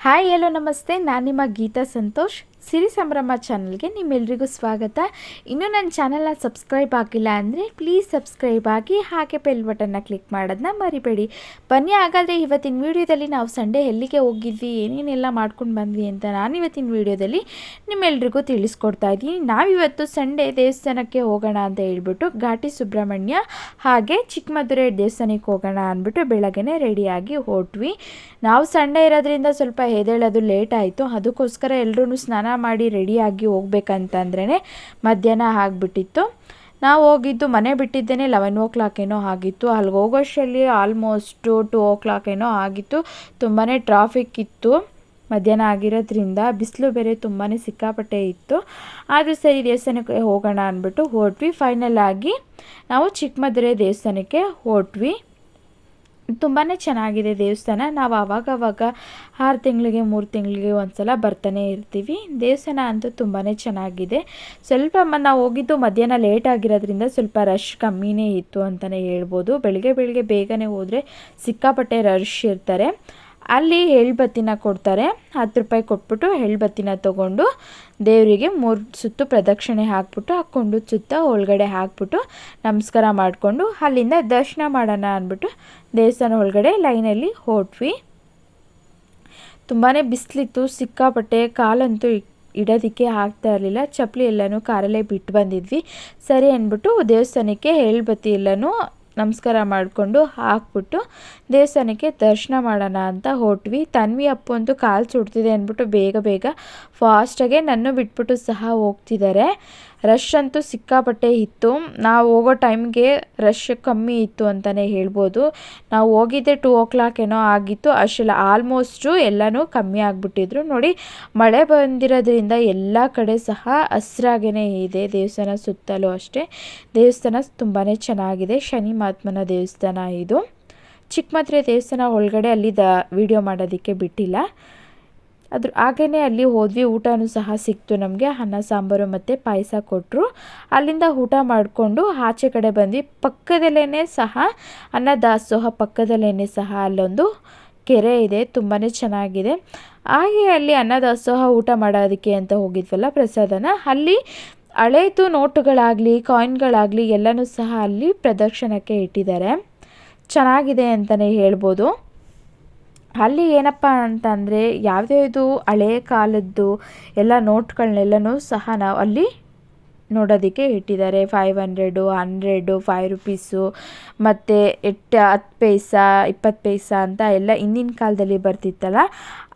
Hi hello ನಮಸ್ತೆ. ನಾನು ನಿಮ್ಮ ಗೀತಾ ಸಂತೋಷ್. ಸಿರಿ ಸಂಭ್ರಮ ಚಾನಲ್ಗೆ ನಿಮ್ಮೆಲ್ರಿಗೂ ಸ್ವಾಗತ. ಇನ್ನೂ ನನ್ನ ಚಾನಲ್ನ ಸಬ್ಸ್ಕ್ರೈಬ್ ಆಗಿಲ್ಲ ಅಂದರೆ ಪ್ಲೀಸ್ ಸಬ್ಸ್ಕ್ರೈಬ್ ಆಗಿ ಹಾಗೆ ಬೆಲ್ ಬಟನ್ನ ಕ್ಲಿಕ್ ಮಾಡೋದನ್ನ ಮರಿಬೇಡಿ. ಬನ್ನಿ, ಹಾಗಾದರೆ ಇವತ್ತಿನ ವಿಡಿಯೋದಲ್ಲಿ ನಾವು ಸಂಡೇ ಎಲ್ಲಿಗೆ ಹೋಗಿದ್ವಿ, ಏನೇನೆಲ್ಲ ಮಾಡ್ಕೊಂಡು ಬಂದ್ವಿ ಅಂತ ನಾನು ಇವತ್ತಿನ ವೀಡಿಯೋದಲ್ಲಿ ನಿಮ್ಮೆಲ್ರಿಗೂ ತಿಳಿಸ್ಕೊಡ್ತಾ ಇದ್ದೀನಿ. ನಾವಿವತ್ತು ಸಂಡೇ ದೇವಸ್ಥಾನಕ್ಕೆ ಹೋಗೋಣ ಅಂತ ಹೇಳ್ಬಿಟ್ಟು ಘಾಟಿ ಸುಬ್ರಹ್ಮಣ್ಯ ಹಾಗೆ ಚಿಕ್ಕಮದುರೆ ದೇವಸ್ಥಾನಕ್ಕೆ ಹೋಗೋಣ ಅಂದ್ಬಿಟ್ಟು ಬೆಳಗ್ಗೆನೆ ರೆಡಿಯಾಗಿ ಹೊರಟ್ವಿ. ನಾವು ಸಂಡೇ ಇರೋದ್ರಿಂದ ಸ್ವಲ್ಪ ಎದೇಳೋದು ಲೇಟ್ ಆಯಿತು. ಅದಕ್ಕೋಸ್ಕರ ಎಲ್ಲರೂ ಸ್ನಾನ ಮಾಡಿ ರೆಡಿಯಾಗಿ ಹೋಗ್ಬೇಕಂತಂದ್ರೇ ಮಧ್ಯಾಹ್ನ ಆಗ್ಬಿಟ್ಟಿತ್ತು. ನಾವು ಹೋಗಿದ್ದು ಮನೆ ಬಿಟ್ಟಿದ್ದೇನೆ ಲೆವೆನ್ ಓ ಕ್ಲಾಕ್ ಏನೋ ಆಗಿತ್ತು. ಅಲ್ಲಿಗೆ ಹೋಗೋಷ್ಟರಲ್ಲಿ ಆಲ್ಮೋಸ್ಟು ಟು ಓ ಕ್ಲಾಕ್ ಏನೋ ಆಗಿತ್ತು. ತುಂಬಾ ಟ್ರಾಫಿಕ್ ಇತ್ತು ಮಧ್ಯಾಹ್ನ ಆಗಿರೋದ್ರಿಂದ. ಬಿಸಿಲು ಬೇರೆ ತುಂಬಾ ಸಿಕ್ಕಾಪಟ್ಟೆ ಇತ್ತು. ಆದರೂ ಸರಿ ದೇವಸ್ಥಾನಕ್ಕೆ ಹೋಗೋಣ ಅಂದ್ಬಿಟ್ಟು ಹೊರಟ್ವಿ ಫೈನಲ್ ಆಗಿ ನಾವು ಚಿಕ್ಕಮದುರೆ ದೇವಸ್ಥಾನಕ್ಕೆ ಹೊರಟ್ವಿ ತುಂಬಾ ಚೆನ್ನಾಗಿದೆ ದೇವಸ್ಥಾನ. ನಾವು ಆವಾಗವಾಗ ಆರು ತಿಂಗಳಿಗೆ, ಮೂರು ತಿಂಗಳಿಗೆ ಒಂದು ಸಲ ಬರ್ತಾನೆ ಇರ್ತೀವಿ. ದೇವಸ್ಥಾನ ಅಂತೂ ತುಂಬಾ ಚೆನ್ನಾಗಿದೆ. ಸ್ವಲ್ಪ ನಾವು ಹೋಗಿದ್ದು ಮಧ್ಯಾಹ್ನ ಲೇಟ್ ಆಗಿರೋದ್ರಿಂದ ಸ್ವಲ್ಪ ರಶ್ ಕಮ್ಮಿನೇ ಇತ್ತು ಅಂತಲೇ ಹೇಳ್ಬೋದು. ಬೆಳಗ್ಗೆ ಬೆಳಗ್ಗೆ ಬೇಗನೆ ಹೋದರೆ ಸಿಕ್ಕಾಪಟ್ಟೆ ರಶ್ ಇರ್ತಾರೆ. ಅಲ್ಲಿ ಎಳ್ಬತ್ತಿನ ಕೊಡ್ತಾರೆ. ಹತ್ತು ರೂಪಾಯಿ ಕೊಟ್ಬಿಟ್ಟು ಎಳ್ಬತ್ತಿನ ತೊಗೊಂಡು ದೇವರಿಗೆ ಮೂರು ಸುತ್ತು ಪ್ರದಕ್ಷಿಣೆ ಹಾಕ್ಬಿಟ್ಟು ಹಾಕ್ಕೊಂಡು ಸುತ್ತ ಒಳಗಡೆ ಹಾಕ್ಬಿಟ್ಟು ನಮಸ್ಕಾರ ಮಾಡಿಕೊಂಡು ಅಲ್ಲಿಂದ ದರ್ಶನ ಮಾಡೋಣ ಅಂದ್ಬಿಟ್ಟು ದೇವಸ್ಥಾನ ಒಳಗಡೆ ಲೈನಲ್ಲಿ ಹೋಟ್ವಿ. ತುಂಬಾ ಬಿಸಿಲಿತ್ತು, ಸಿಕ್ಕಾಪಟ್ಟೆ ಕಾಲಂತೂ ಇಡೋದಕ್ಕೆ ಆಗ್ತಾ ಇರಲಿಲ್ಲ. ಚಪ್ಪಲಿ ಎಲ್ಲನೂ ಕಾರಲ್ಲೇ ಬಿಟ್ಟು ಬಂದಿದ್ವಿ. ಸರಿ ಅಂದ್ಬಿಟ್ಟು ದೇವಸ್ಥಾನಕ್ಕೆ ಹೇಳ್ಬತ್ತಿ ಎಲ್ಲನೂ ನಮಸ್ಕಾರ ಮಾಡಿಕೊಂಡು ಹಾಕ್ಬಿಟ್ಟು ದೇವಸ್ಥಾನಕ್ಕೆ ದರ್ಶನ ಮಾಡೋಣ ಅಂತ ಹೊಟ್ವಿ ತನ್ವಿ ಅಪ್ಪು ಅಂತೂ ಕಾಲು ಸುಡ್ತಿದೆ ಅಂದ್ಬಿಟ್ಟು ಬೇಗ ಬೇಗ ಫಾಸ್ಟಾಗೆ ನನ್ನ ಬಿಟ್ಬಿಟ್ಟು ಸಹ ಹೋಗ್ತಿದ್ದಾರೆ. ರಶ್ ಅಂತೂ ಸಿಕ್ಕಾಪಟ್ಟೆ ಇತ್ತು. ನಾವು ಹೋಗೋ ಟೈಮ್ಗೆ ರಶ್ ಕಮ್ಮಿ ಇತ್ತು ಅಂತಲೇ ಹೇಳ್ಬೋದು. ನಾವು ಹೋಗಿದ್ದೆ ಟೂ ಓ ಕ್ಲಾಕ್ ಏನೋ ಆಗಿತ್ತು. ಅಷ್ಟೆಲ್ಲ ಆಲ್ಮೋಸ್ಟು ಎಲ್ಲನೂ ಕಮ್ಮಿ ಆಗಿಬಿಟ್ಟಿದ್ರು. ನೋಡಿ, ಮಳೆ ಬಂದಿರೋದ್ರಿಂದ ಎಲ್ಲ ಕಡೆ ಸಹ ಹಸಿರಾಗೇ ಇದೆ ದೇವಸ್ಥಾನ ಸುತ್ತಲೂ ಅಷ್ಟೇ. ದೇವಸ್ಥಾನ ತುಂಬಾ ಚೆನ್ನಾಗಿದೆ. ಶನಿ ಮಹಾತ್ಮನ ದೇವಸ್ಥಾನ ಇದು. ಚಿಕ್ಕಮದ್ರೆ ದೇವಸ್ಥಾನ ಒಳಗಡೆ ಅಲ್ಲಿ ದ ವಿಡಿಯೋ ಮಾಡೋದಕ್ಕೆ ಬಿಟ್ಟಿಲ್ಲ. ಅದ್ರ ಹಾಗೆಯೇ ಅಲ್ಲಿ ಹೋದ್ವಿ, ಊಟನೂ ಸಹ ಸಿಕ್ತು ನಮಗೆ. ಅನ್ನ, ಸಾಂಬಾರು ಮತ್ತು ಪಾಯಸ ಕೊಟ್ಟರು ಅಲ್ಲಿಂದ ಊಟ ಮಾಡಿಕೊಂಡು ಆಚೆ ಕಡೆ ಬಂದ್ವಿ. ಪಕ್ಕದಲ್ಲೇ ಸಹ ಅನ್ನ ದಾಸೋಹ ಪಕ್ಕದಲ್ಲೇ ಸಹ ಅಲ್ಲೊಂದು ಕೆರೆ ಇದೆ ತುಂಬಾ ಚೆನ್ನಾಗಿದೆ. ಹಾಗೆ ಅಲ್ಲಿ ಅನ್ನ ದಾಸೋಹ ಊಟ ಮಾಡೋದಕ್ಕೆ ಅಂತ ಹೋಗಿದ್ವಲ್ಲ ಪ್ರಸಾದನ. ಅಲ್ಲಿ ಹಳೇದು ನೋಟುಗಳಾಗಲಿ, ಕಾಯಿನ್ಗಳಾಗಲಿ ಎಲ್ಲನೂ ಸಹ ಅಲ್ಲಿ ಪ್ರದರ್ಶನಕ್ಕೆ ಇಟ್ಟಿದ್ದಾರೆ. ಚೆನ್ನಾಗಿದೆ ಅಂತಲೇ ಹೇಳ್ಬೋದು. ಅಲ್ಲಿ ಏನಪ್ಪ ಅಂತಂದರೆ ಯಾವುದ್ಯಾವುದು ಹಳೆಯ ಕಾಲದ್ದು ಎಲ್ಲ ನೋಟ್ಗಳನ್ನೆಲ್ಲನೂ ಸಹ ನಾವು ಅಲ್ಲಿ ನೋಡೋದಕ್ಕೆ ಇಟ್ಟಿದ್ದಾರೆ. Five hundred hundred five rupees ಮತ್ತು ಎಟ್ಟು ಹತ್ತು ಪೈಸಾ, ಇಪ್ಪತ್ತು ಪೈಸಾ ಅಂತ ಎಲ್ಲ ಹಿಂದಿನ ಕಾಲದಲ್ಲಿ ಬರ್ತಿತ್ತಲ್ಲ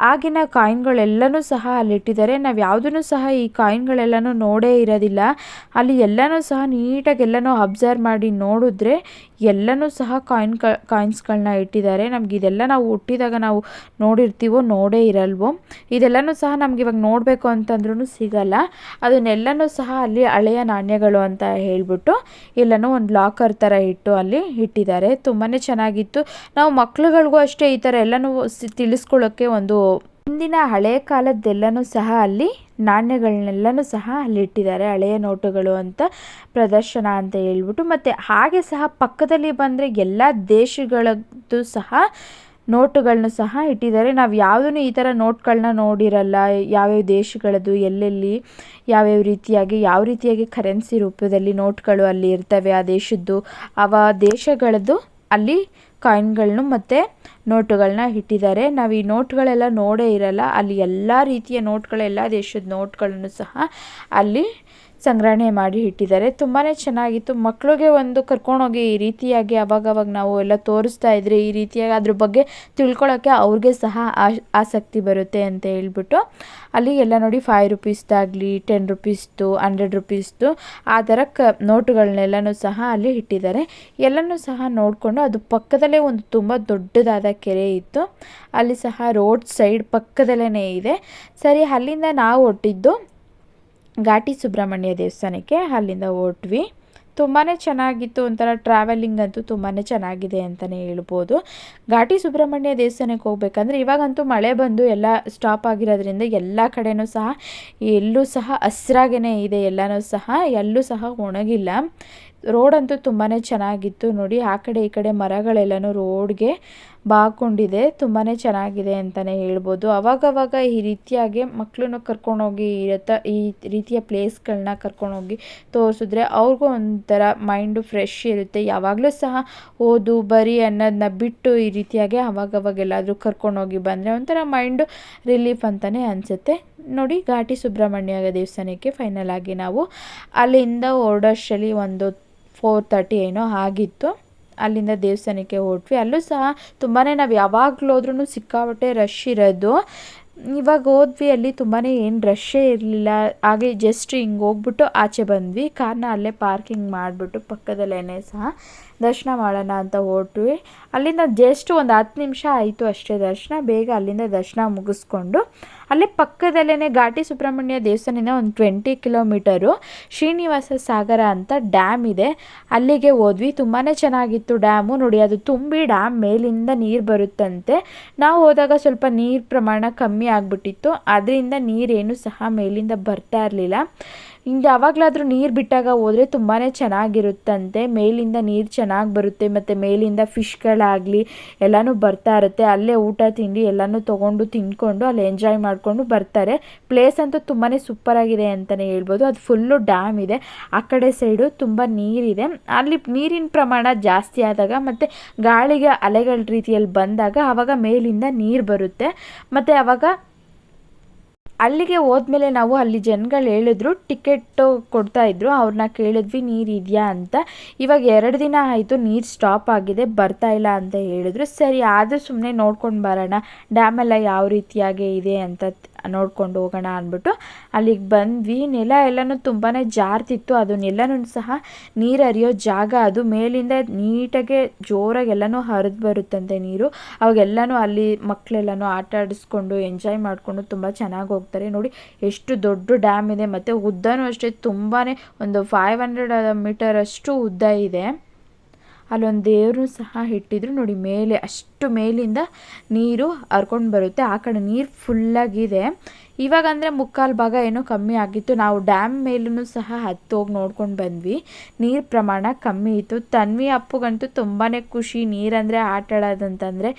ಆಗಿನ ಕಾಯಿನ್ಗಳೆಲ್ಲನೂ ಸಹ ಅಲ್ಲಿಟ್ಟಿದ್ದಾರೆ. ನಾವು ಯಾವುದನ್ನು ಸಹ ಈ ಕಾಯಿನ್ಗಳೆಲ್ಲನೂ ನೋಡೇ ಇರೋದಿಲ್ಲ. ಅಲ್ಲಿ ಎಲ್ಲನೂ ಸಹ ನೀಟಾಗಿ ಎಲ್ಲನೂ ಅಬ್ಸರ್ವ್ ಮಾಡಿ ನೋಡಿದ್ರೆ ಎಲ್ಲನೂ ಸಹ ಕಾಯಿನ್ ಕ ಕಾಯಿನ್ಸ್ಗಳನ್ನ ಇಟ್ಟಿದ್ದಾರೆ. ನಮ್ಗೆ ಇದೆಲ್ಲ ನಾವು ಹುಟ್ಟಿದಾಗ ನಾವು ನೋಡಿರ್ತೀವೋ ನೋಡೇ ಇರಲ್ವೋ. ಇದೆಲ್ಲನೂ ಸಹ ನಮ್ಗೆ ಇವಾಗ ನೋಡಬೇಕು ಅಂತಂದ್ರೂ ಸಿಗಲ್ಲ. ಅದನ್ನೆಲ್ಲನೂ ಸಹ ಅಲ್ಲಿ ಹಳೆಯ ನಾಣ್ಯಗಳು ಅಂತ ಹೇಳಿಬಿಟ್ಟು ಎಲ್ಲನೂ ಒಂದು ಲಾಕರ್ ಥರ ಇಟ್ಟು ಅಲ್ಲಿ ಇಟ್ಟಿದ್ದಾರೆ. ತುಂಬಾ ಚೆನ್ನಾಗಿತ್ತು. ನಾವು ಮಕ್ಳುಗಳಿಗೂ ಅಷ್ಟೇ ಈ ಥರ ಎಲ್ಲನೂ ತಿಳಿಸ್ಕೊಳ್ಳೋಕ್ಕೆ ಒಂದು ಹಿಂದಿನ ಹಳೆಯ ಕಾಲದ್ದೆಲ್ಲನೂ ಸಹ ಅಲ್ಲಿ ನಾಣ್ಯಗಳನ್ನೆಲ್ಲನೂ ಸಹ ಅಲ್ಲಿ ಇಟ್ಟಿದ್ದಾರೆ. ಹಳೆಯ ನೋಟುಗಳು ಅಂತ ಪ್ರದರ್ಶನ ಅಂತ ಹೇಳ್ಬಿಟ್ಟು ಮತ್ತು ಹಾಗೆ ಸಹ ಪಕ್ಕದಲ್ಲಿ ಬಂದರೆ ಎಲ್ಲ ದೇಶಗಳದ್ದು ಸಹ ನೋಟುಗಳನ್ನ ಸಹ ಇಟ್ಟಿದ್ದಾರೆ. ನಾವು ಯಾವುದೂ ಈ ಥರ ನೋಟ್ಗಳನ್ನ ನೋಡಿರಲ್ಲ. ಯಾವ್ಯಾವ ದೇಶಗಳದ್ದು, ಎಲ್ಲೆಲ್ಲಿ, ಯಾವ್ಯಾವ ರೀತಿಯಾಗಿ, ಯಾವ ರೀತಿಯಾಗಿ ಕರೆನ್ಸಿ ರೂಪದಲ್ಲಿ ನೋಟ್ಗಳು ಅಲ್ಲಿ ಇರ್ತವೆ ಆ ದೇಶದ್ದು. ಅವ ದೇಶಗಳದ್ದು ಅಲ್ಲಿ ಕಾಯಿನ್ಗಳನ್ನು ಮತ್ತು ನೋಟುಗಳನ್ನ ಇಟ್ಟಿದ್ದಾರೆ. ನಾವು ಈ ನೋಟುಗಳೆಲ್ಲ ನೋಡೇ ಇರಲ್ಲ. ಅಲ್ಲಿ ಎಲ್ಲ ರೀತಿಯ ನೋಟುಗಳೆಲ್ಲ ದೇಶದ ನೋಟುಗಳನ್ನು ಸಹ ಅಲ್ಲಿ ಸಂಗ್ರಹಣೆ ಮಾಡಿ ಇಟ್ಟಿದ್ದಾರೆ. ತುಂಬಾ ಚೆನ್ನಾಗಿತ್ತು. ಮಕ್ಕಳಿಗೆ ಒಂದು ಕರ್ಕೊಂಡೋಗಿ ಈ ರೀತಿಯಾಗಿ ಅವಾಗವಾಗ ನಾವು ಎಲ್ಲ ತೋರಿಸ್ತಾ ಇದ್ರೆ ಈ ರೀತಿಯಾಗಿ ಅದ್ರ ಬಗ್ಗೆ ತಿಳ್ಕೊಳ್ಳೋಕ್ಕೆ ಅವ್ರಿಗೆ ಸಹ ಆಸಕ್ತಿ ಬರುತ್ತೆ ಅಂತ ಹೇಳ್ಬಿಟ್ಟು ಅಲ್ಲಿ ಎಲ್ಲ ನೋಡಿ ಫೈವ್ ರುಪೀಸ್ದಾಗಲಿ ಟೆನ್ ರುಪೀಸ್ದು ಹಂಡ್ರೆಡ್ ರುಪೀಸ್ದು ಆ ಥರ ಕ ನೋಟುಗಳನ್ನೆಲ್ಲನೂ ಸಹ ಅಲ್ಲಿ ಇಟ್ಟಿದ್ದಾರೆ. ಎಲ್ಲನೂ ಸಹ ನೋಡಿಕೊಂಡು ಅದು ಪಕ್ಕದಲ್ಲೇ ಒಂದು ತುಂಬ ದೊಡ್ಡದಾದ ಕೆರೆ ಇತ್ತು. ಅಲ್ಲಿ ಸಹ ರೋಡ್ ಸೈಡ್ ಪಕ್ಕದಲ್ಲೇ ಇದೆ. ಸರಿ, ಅಲ್ಲಿಂದ ನಾವು ಹೊಟ್ಟಿದ್ದು ಘಾಟಿ ಸುಬ್ರಹ್ಮಣ್ಯ ದೇವಸ್ಥಾನಕ್ಕೆ ಅಲ್ಲಿಂದ ಹೊರಟ್ವಿ. ತುಂಬಾ ಚೆನ್ನಾಗಿತ್ತು ಒಂಥರ ಟ್ರಾವೆಲಿಂಗ್ ಅಂತೂ ತುಂಬಾ ಚೆನ್ನಾಗಿದೆ ಅಂತಲೇ ಹೇಳ್ಬೋದು. ಘಾಟಿ ಸುಬ್ರಹ್ಮಣ್ಯ ದೇವಸ್ಥಾನಕ್ಕೆ ಹೋಗ್ಬೇಕಂದ್ರೆ ಇವಾಗಂತೂ ಮಳೆ ಬಂದು ಎಲ್ಲ ಸ್ಟಾಪ್ ಆಗಿರೋದ್ರಿಂದ ಎಲ್ಲ ಕಡೆಯೂ ಸಹ ಎಲ್ಲೂ ಸಹ ಹಸ್ರಾಗೇ ಇದೆ, ಎಲ್ಲನೂ ಸಹ ಎಲ್ಲೂ ಸಹ ಒಣಗಿಲ್ಲ. ರೋಡ್ ಅಂತೂ ತುಂಬಾ ಚೆನ್ನಾಗಿತ್ತು ನೋಡಿ. ಆ ಕಡೆ ಈ ಕಡೆ ಮರಗಳೆಲ್ಲನೂ ರೋಡ್ಗೆ ಬಾಕೊಂಡಿದೆ ತುಂಬಾ ಚೆನ್ನಾಗಿದೆ ಅಂತಲೇ ಹೇಳ್ಬೋದು. ಅವಾಗವಾಗ ಈ ರೀತಿಯಾಗಿ ಮಕ್ಕಳನ್ನು ಕರ್ಕೊಂಡೋಗಿ ಇರತ್ತ ಈ ರೀತಿಯ ಪ್ಲೇಸ್ಗಳನ್ನ ಕರ್ಕೊಂಡೋಗಿ ತೋರಿಸಿದ್ರೆ ಅವ್ರಿಗೂ ಒಂಥರ ಮೈಂಡು ಫ್ರೆಶ್ ಇರುತ್ತೆ. ಯಾವಾಗಲೂ ಸಹ ಓದು, ಬರಿ ಅನ್ನೋದನ್ನ ಬಿಟ್ಟು ಈ ರೀತಿಯಾಗಿ ಅವಾಗವಾಗ ಎಲ್ಲಾದರೂ ಕರ್ಕೊಂಡೋಗಿ ಬಂದರೆ ಒಂಥರ ಮೈಂಡು ರಿಲೀಫ್ ಅಂತಲೇ ಅನಿಸುತ್ತೆ. ನೋಡಿ, ಘಾಟಿ ಸುಬ್ರಹ್ಮಣ್ಯ ದೇವಸ್ಥಾನಕ್ಕೆ ಫೈನಲ್ ಆಗಿ ನಾವು ಅಲ್ಲಿಂದ ಹೊರಡೋಷ್ಟರಲ್ಲಿ ಒಂದು ಫೋರ್ ತರ್ಟಿ ಏನೋ ಆಗಿತ್ತು. ಅಲ್ಲಿಂದ ದೇವಸ್ಥಾನಕ್ಕೆ ಹೊರಟ್ವಿ ಅಲ್ಲೂ ಸಹ ತುಂಬಾ ನಾವು ಯಾವಾಗಲೂ ಹೋದ್ರೂ ಸಿಕ್ಕಾಪಟ್ಟೆ ರಶ್ ಇರೋದು. ಇವಾಗ ಹೋದ್ವಿ, ಅಲ್ಲಿ ತುಂಬಾ ಏನು ರಶ್ಶೇ ಇರಲಿಲ್ಲ. ಹಾಗೆ ಜಸ್ಟ್ ಹಿಂಗೆ ಹೋಗ್ಬಿಟ್ಟು ಆಚೆ ಬಂದ್ವಿ. ಕಾರ್ನ ಅಲ್ಲೇ ಪಾರ್ಕಿಂಗ್ ಮಾಡಿಬಿಟ್ಟು ಪಕ್ಕದಲ್ಲೇ ಸಹ. ದರ್ಶನ ಮಾಡೋಣ ಅಂತ ಹೊರಟ್ವಿ. ಅಲ್ಲಿಂದ ಜಸ್ಟ್ ಒಂದು ಹತ್ತು ನಿಮಿಷ ಆಯಿತು ಅಷ್ಟೇ ದರ್ಶನ. ಬೇಗ ಅಲ್ಲಿಂದ ದರ್ಶನ ಮುಗಿಸ್ಕೊಂಡು ಅಲ್ಲೇ ಪಕ್ಕದಲ್ಲೇ ಘಾಟಿ ಸುಬ್ರಹ್ಮಣ್ಯ ದೇವಸ್ಥಾನದಿಂದ ಒಂದು ಟ್ವೆಂಟಿ ಕಿಲೋಮೀಟರು ಶ್ರೀನಿವಾಸ ಸಾಗರ ಅಂತ ಡ್ಯಾಮ್ ಇದೆ. ಅಲ್ಲಿಗೆ ಹೋದ್ವಿ. ತುಂಬಾ ಚೆನ್ನಾಗಿತ್ತು ಡ್ಯಾಮು ನೋಡಿ, ಅದು ತುಂಬಿ ಡ್ಯಾಮ್ ಮೇಲಿಂದ ನೀರು ಬರುತ್ತಂತೆ. ನಾವು ಹೋದಾಗ ಸ್ವಲ್ಪ ನೀರು ಪ್ರಮಾಣ ಕಮ್ಮಿ ಆಗಿಬಿಟ್ಟಿತ್ತು. ಅದರಿಂದ ನೀರೇನು ಸಹ ಮೇಲಿಂದ ಬರ್ತಾ ಇರಲಿಲ್ಲ. ಹಿಂಗೆ ಯಾವಾಗಲಾದರೂ ನೀರು ಬಿಟ್ಟಾಗ ಹೋದರೆ ತುಂಬಾ ಚೆನ್ನಾಗಿರುತ್ತಂತೆ. ಮೇಲಿಂದ ನೀರು ಚೆನ್ನಾಗಿ ಬರುತ್ತೆ, ಮತ್ತು ಮೇಲಿಂದ ಫಿಶ್ಗಳಾಗಲಿ ಎಲ್ಲನೂ ಬರ್ತಾ ಇರುತ್ತೆ. ಅಲ್ಲೇ ಊಟ ತಿಂಡಿ ಎಲ್ಲನೂ ತೊಗೊಂಡು ತಿಂದ್ಕೊಂಡು ಅಲ್ಲಿ ಎಂಜಾಯ್ ಮಾಡಿಕೊಂಡು ಬರ್ತಾರೆ. ಪ್ಲೇಸ್ ಅಂತೂ ತುಂಬಾ ಸೂಪರಾಗಿದೆ ಅಂತಲೇ ಹೇಳ್ಬೋದು. ಅದು ಫುಲ್ಲು ಡ್ಯಾಮ್ ಇದೆ. ಆ ಕಡೆ ಸೈಡು ತುಂಬ ನೀರಿದೆ. ಅಲ್ಲಿ ನೀರಿನ ಪ್ರಮಾಣ ಜಾಸ್ತಿ ಆದಾಗ ಮತ್ತು ಗಾಳಿಗೆ ಅಲೆಗಳ ರೀತಿಯಲ್ಲಿ ಬಂದಾಗ ಆವಾಗ ಮೇಲಿಂದ ನೀರು ಬರುತ್ತೆ. ಮತ್ತು ಆವಾಗ ಅಲ್ಲಿಗೆ ಹೋದ್ಮೇಲೆ ನಾವು ಅಲ್ಲಿ ಜನಗಳು ಹೇಳಿದ್ರು ಟಿಕೆಟ್ಟು ಕೊಡ್ತಾಯಿದ್ರು ಅವ್ರನ್ನ ಕೇಳಿದ್ವಿ, ನೀರು ಇದೆಯಾ? ಅಂತ. ಇವಾಗ ಎರಡು ದಿನ ಆಯಿತು, ನೀರು ಸ್ಟಾಪ್ ಆಗಿದೆ, ಬರ್ತಾ ಇಲ್ಲ ಅಂತ ಹೇಳಿದ್ರು. ಸರಿ, ಆದರೂ ಸುಮ್ಮನೆ ನೋಡ್ಕೊಂಡು ಬರೋಣ. ಡ್ಯಾಮೆಲ್ಲ ಯಾವ ರೀತಿಯಾಗಿ ಇದೆ ಅಂತ ನೋಡ್ಕೊಂಡು ಹೋಗೋಣ ಅಂದ್ಬಿಟ್ಟು ಅಲ್ಲಿಗೆ ಬಂದ್ವಿ. ನೆಲ ಎಲ್ಲನೂ ತುಂಬಾ ಜಾರ್ತಿತ್ತು. ಅದನ್ನೆಲ್ಲನೂ ಸಹ ನೀರು ಹರಿಯೋ ಜಾಗ ಅದು. ಮೇಲಿಂದ ನೀಟಾಗೆ ಜೋರಾಗಿ ಎಲ್ಲನೂ ಹರಿದು ಬರುತ್ತಂತೆ ನೀರು. ಅವಾಗೆಲ್ಲನೂ ಅಲ್ಲಿ ಮಕ್ಕಳೆಲ್ಲನೂ ಆಟ ಆಡಿಸ್ಕೊಂಡು ಎಂಜಾಯ್ ಮಾಡಿಕೊಂಡು ತುಂಬ ಚೆನ್ನಾಗಿ ಹೋಗ್ತಾರೆ. ನೋಡಿ, ಎಷ್ಟು ದೊಡ್ಡ ಡ್ಯಾಮ್ ಇದೆ. ಮತ್ತು ಉದ್ದನೂ ಅಷ್ಟೇ ತುಂಬಾ ಒಂದು ಫೈವ್ ಹಂಡ್ರೆಡ್ ಮೀಟರ್ ಅಷ್ಟು ಉದ್ದ ಇದೆ. ಅಲ್ಲೊಂದು ದೇವ್ರನ್ನೂ ಸಹ ಇಟ್ಟಿದ್ರು. ನೋಡಿ, ಮೇಲೆ ಅಷ್ಟು ಮೇಲಿಂದ ನೀರು ಹರ್ಕೊಂಡು ಬರುತ್ತೆ. ಆ ಕಡೆ ನೀರು ಫುಲ್ಲಾಗಿದೆ ಇವಾಗ ಅಂದರೆ ಮುಕ್ಕಾಲು ಭಾಗ ಏನೋ ಕಮ್ಮಿ ಆಗಿತ್ತು. ನಾವು ಡ್ಯಾಮ್ ಮೇಲೂ ಸಹ ಹತ್ತು ಹೋಗಿ ನೋಡ್ಕೊಂಡು ಬಂದ್ವಿ. ನೀರು ಪ್ರಮಾಣ ಕಮ್ಮಿ ಇತ್ತು. ತನ್ವಿ ಅಪ್ಪಗಂತೂ ತುಂಬಾ ಖುಷಿ. ನೀರಂದರೆ ಆಟ ಆಡೋದಂತಂದರೆ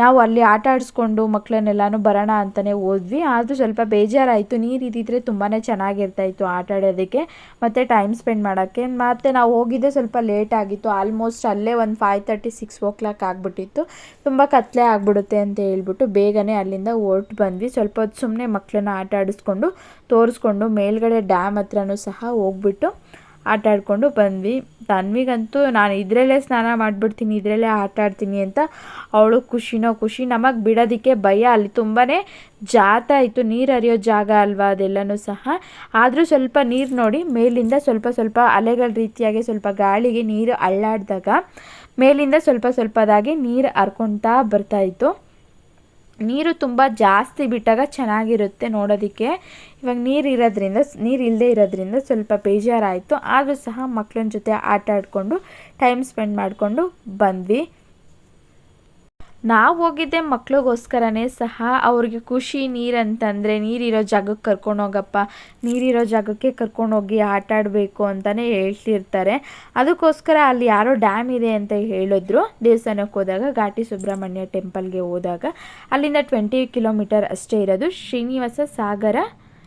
ನಾವು ಅಲ್ಲಿ ಆಟ ಆಡಿಸ್ಕೊಂಡು ಮಕ್ಕಳನ್ನೆಲ್ಲನೂ ಬರೋಣ ಅಂತಲೇ ಹೋದ್ವಿ. ಆದರೂ ಸ್ವಲ್ಪ ಬೇಜಾರಾಯಿತು. ನೀರು ಇದ್ದಿದ್ರೆ ತುಂಬಾ ಚೆನ್ನಾಗಿರ್ತಾಯಿತ್ತು ಆಟ ಆಡೋದಕ್ಕೆ, ಮತ್ತು ಟೈಮ್ ಸ್ಪೆಂಡ್ ಮಾಡೋಕ್ಕೆ. ಮತ್ತು ನಾವು ಹೋಗಿದ್ದೆ ಸ್ವಲ್ಪ ಲೇಟ್ ಆಗಿತ್ತು. ಆಲ್ಮೋಸ್ಟ್ ಅಲ್ಲೇ ಒಂದು five thirty six o'clock ಆಗಿಬಿಟ್ಟಿತ್ತು. ತುಂಬ ಕತ್ಲೆ ಆಗಿಬಿಡುತ್ತೆ ಅಂತ ಹೇಳ್ಬಿಟ್ಟು ಬೇಗನೆ ಅಲ್ಲಿಂದ ಹೊರ್ಟು ಬಂದ್ವಿ. ಸ್ವಲ್ಪ ಸುಮ್ಮನೆ ಮಕ್ಕಳನ್ನ ಆಟ ಆಡಿಸ್ಕೊಂಡು ತೋರಿಸ್ಕೊಂಡು ಮೇಲ್ಗಡೆ ಡ್ಯಾಮ್ ಹತ್ರನೂ ಸಹ ಹೋಗ್ಬಿಟ್ಟು ಆಟ ಆಡ್ಕೊಂಡು ಬಂದ್ವಿ. ತನ್ವಿಗಂತೂ ನಾನು ಇದರಲ್ಲೇ ಸ್ನಾನ ಮಾಡಿಬಿಡ್ತೀನಿ, ಇದರಲ್ಲೇ ಆಟ ಆಡ್ತೀನಿ ಅಂತ ಅವಳು ಖುಷಿನೋ ಖುಷಿ ನಮಗೆ ಬಿಡೋದಕ್ಕೆ ಭಯ. ಅಲ್ಲಿ ತುಂಬಾ ಜಾತ ಇತ್ತು, ನೀರು ಹರಿಯೋ ಜಾಗ ಅಲ್ವಾ ಅದೆಲ್ಲನೂ ಸಹ. ಆದರೂ ಸ್ವಲ್ಪ ನೀರು ನೋಡಿ ಮೇಲಿಂದ ಸ್ವಲ್ಪ ಸ್ವಲ್ಪ ಅಲೆಗಳ ರೀತಿಯಾಗಿ ಸ್ವಲ್ಪ ಗಾಳಿಗೆ ನೀರು ಅಳ್ಳಾಡಿದಾಗ ಮೇಲಿಂದ ಸ್ವಲ್ಪ ಸ್ವಲ್ಪದಾಗಿ ನೀರು ಹರ್ಕೊತಾ ಬರ್ತಾಯಿತ್ತು ನೀರು ತುಂಬ ಜಾಸ್ತಿ ಬಿಟ್ಟಾಗ ಚೆನ್ನಾಗಿರುತ್ತೆ ನೋಡೋದಕ್ಕೆ. ಇವಾಗ ನೀರು ಇರೋದ್ರಿಂದ ನೀರು ಇಲ್ಲದೆ ಇರೋದ್ರಿಂದ ಸ್ವಲ್ಪ ಬೇಜಾರಾಯಿತು. ಆದರೂ ಸಹ ಮಕ್ಕಳ ಜೊತೆ ಆಟ ಆಡಿಕೊಂಡು ಟೈಮ್ ಸ್ಪೆಂಡ್ ಮಾಡಿಕೊಂಡು ಬಂದ್ವಿ. ನಾವು ಹೋಗಿದ್ದೆ ಮಕ್ಳಿಗೋಸ್ಕರನೇ ಸಹ ಅವ್ರಿಗೆ ಖುಷಿ ನೀರಂತಂದರೆ ನೀರಿರೋ ಜಾಗಕ್ಕೆ ಕರ್ಕೊಂಡೋಗಪ್ಪ ನೀರಿರೋ ಜಾಗಕ್ಕೆ ಕರ್ಕೊಂಡೋಗಿ ಆಟ ಆಡಬೇಕು ಅಂತಲೇ ಹೇಳ್ತಿರ್ತಾರೆ. ಅದಕ್ಕೋಸ್ಕರ ಅಲ್ಲಿ ಯಾರೋ ಡ್ಯಾಮ್ ಇದೆ ಅಂತ ಹೇಳಿದ್ರು. ದೇವಸ್ಥಾನಕ್ಕೆ ಹೋದಾಗ, ಘಾಟಿ ಸುಬ್ರಹ್ಮಣ್ಯ ಟೆಂಪಲ್ಗೆ ಹೋದಾಗ. ಅಲ್ಲಿಂದ ಟ್ವೆಂಟಿ ಕಿಲೋಮೀಟರ್ ಅಷ್ಟೇ ಇರೋದು. ಶ್ರೀನಿವಾಸ ಸಾಗರ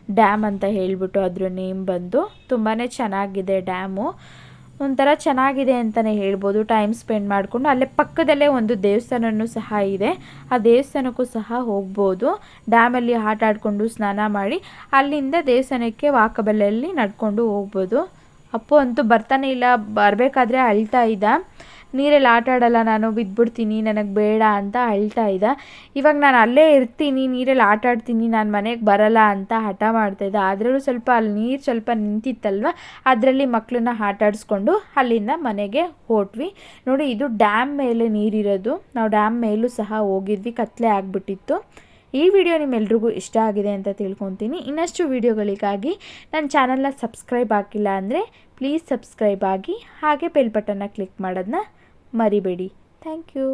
ಡ್ಯಾಮ್ ಅಂತ ಹೇಳಿಬಿಟ್ಟು ಅದ್ರ ನೇಮ್ ಬಂದು ತುಂಬಾ ಚೆನ್ನಾಗಿದೆ ಡ್ಯಾಮು. ಒಂಥರ ಚೆನ್ನಾಗಿದೆ ಅಂತಲೇ ಹೇಳ್ಬೋದು. ಟೈಮ್ ಸ್ಪೆಂಡ್ ಮಾಡಿಕೊಂಡು ಅಲ್ಲೇ ಪಕ್ಕದಲ್ಲೇ ಒಂದು ದೇವಸ್ಥಾನವೂ ಸಹ ಇದೆ. ಆ ದೇವಸ್ಥಾನಕ್ಕೂ ಸಹ ಹೋಗ್ಬೋದು. ಡ್ಯಾಮಲ್ಲಿ ಆಟ ಆಡಿಕೊಂಡು ಸ್ನಾನ ಮಾಡಿ ಅಲ್ಲಿಂದ ದೇವಸ್ಥಾನಕ್ಕೆ ವಾಕಬಲ್ಲಲ್ಲಿ ನಡ್ಕೊಂಡು ಹೋಗ್ಬೋದು. ಅಪ್ಪು ಅಂತೂ ಬರ್ತಾನೆ ಇಲ್ಲ, ಬರಬೇಕಾದ್ರೆ ಅಳ್ತಾ ಇದ್ದ. ನೀರಲ್ಲಿ ಆಟ ಆಡಲ್ಲ ನಾನು, ಬಿದ್ದುಬಿಡ್ತೀನಿ, ನನಗೆ ಬೇಡ ಅಂತ ಅಳ್ತಾ ಇದ್ದ. ಇವಾಗ ನಾನು ಅಲ್ಲೇ ಇರ್ತೀನಿ, ನೀರಲ್ಲಿ ಆಟ ಆಡ್ತೀನಿ, ನಾನು ಮನೆಗೆ ಬರಲ್ಲ ಅಂತ ಹಠ ಮಾಡ್ತಾಯಿದ್ದ ಆದ್ರೂ ಸ್ವಲ್ಪ ಅಲ್ಲಿ ನೀರು ಸ್ವಲ್ಪ ನಿಂತಿತ್ತಲ್ವ, ಅದರಲ್ಲಿ ಮಕ್ಕಳನ್ನ ಆಟ ಆಡಿಸ್ಕೊಂಡು ಅಲ್ಲಿಂದ ಮನೆಗೆ ಹೋಟ್ವಿ. ನೋಡಿ, ಇದು ಡ್ಯಾಮ್ ಮೇಲೆ ನೀರಿರೋದು. ನಾವು ಡ್ಯಾಮ್ ಮೇಲೂ ಸಹ ಹೋಗಿದ್ವಿ, ಕತ್ಲೆ ಆಗಿಬಿಟ್ಟಿತ್ತು. ಈ ವಿಡಿಯೋ ನಿಮ್ಮೆಲ್ರಿಗೂ ಇಷ್ಟ ಆಗಿದೆ ಅಂತ ತಿಳ್ಕೊತೀನಿ. ಇನ್ನಷ್ಟು ವಿಡಿಯೋಗಳಿಗಾಗಿ ನನ್ನ ಚಾನಲ್ನ ಸಬ್ಸ್ಕ್ರೈಬ್ ಆಗಿಲ್ಲ ಅಂದರೆ, ಪ್ಲೀಸ್ ಸಬ್ಸ್ಕ್ರೈಬ್ ಆಗಿ ಹಾಗೆ ಬೆಲ್ ಬಟನ್ನ ಕ್ಲಿಕ್ ಮಾಡೋದನ್ನ ಮರಿಬೇಡಿ ಥ್ಯಾಂಕ್ ಯು